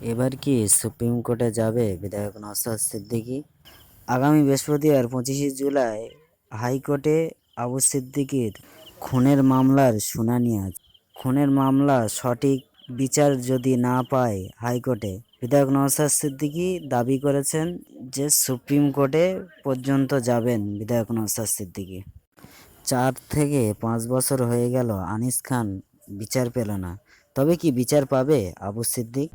এবার কি সুপ্রিম কোর্টে যাবে বিধায়ক নওশাদ সিদ্দিকী? আগামী বৃহস্পতিবার পঁচিশে জুলাই হাইকোর্টে আবু সিদ্দিকীর খুনের মামলার শুনানি আছে খুনের মামলা সঠিক বিচার যদি না পায় হাইকোর্টে, বিধায়ক নওশাদ সিদ্দিকি দাবি করেছেন যে সুপ্রিম কোর্টে পর্যন্ত যাবেন বিধায়ক নওশাদ সিদ্দিকি। চার থেকে পাঁচ বছর হয়ে গেল আনিস খান বিচার পেল না। তবে কি বিচার পাবে আবু সিদ্দিক?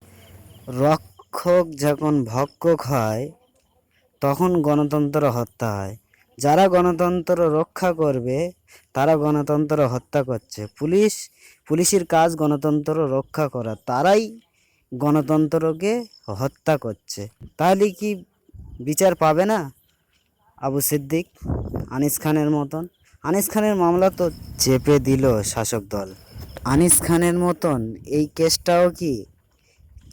রক্ষক যখন ভক্ষক হয়, তখন গণতন্ত্র হত্যা হয়। যারা গণতন্ত্র রক্ষা করবে, তারা গণতন্ত্র হত্যা করছে। পুলিশ, পুলিশের কাজ গণতন্ত্র রক্ষা করা, তারাই গণতন্ত্রকে হত্যা করছে। তাহলে কি বিচার পাবে না? আবু সিদ্দিক, আনিস খানের মতন। আনিস খানের মামলা তো চেপে দিল শাসক দল। আনিস খানের মতন এই কেসটাও কি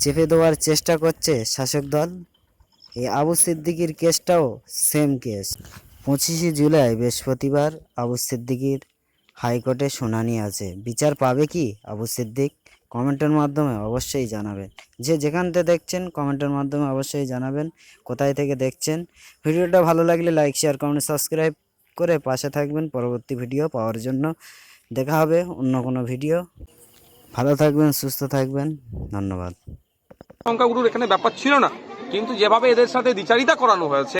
চেপে দেওয়ার চেষ্টা করছে শাসক দল। এই আবু সিদ্দিকির কেসটাও সেম কেস পঁচিশে জুলাই, বৃহস্পতিবার, আবু সিদ্দিকির হাইকোর্টে শুনানি আছে। বিচার পাবে কি আবু সিদ্দিক? কমেন্টের মাধ্যমে অবশ্যই জানাবেন। যে যেখান থেকে দেখছেন, কমেন্টের মাধ্যমে অবশ্যই জানাবেন, কোথায় থেকে দেখছেন। ভিডিওটা ভালো লাগলে লাইক শেয়ার কমেন্ট সাবস্ক্রাইব করে পাশে থাকবেন। পরবর্তী ভিডিও পাওয়ার জন্য দেখা হবে অন্য কোনো ভিডিও। ভালো থাকবেন, সুস্থ থাকবেন। ধন্যবাদ। সংখ্যাগুরুর এখানে ব্যাপার ছিল না। কিন্তু যেভাবে এদের সাথে দ্বিচারিতা করানো হয়েছে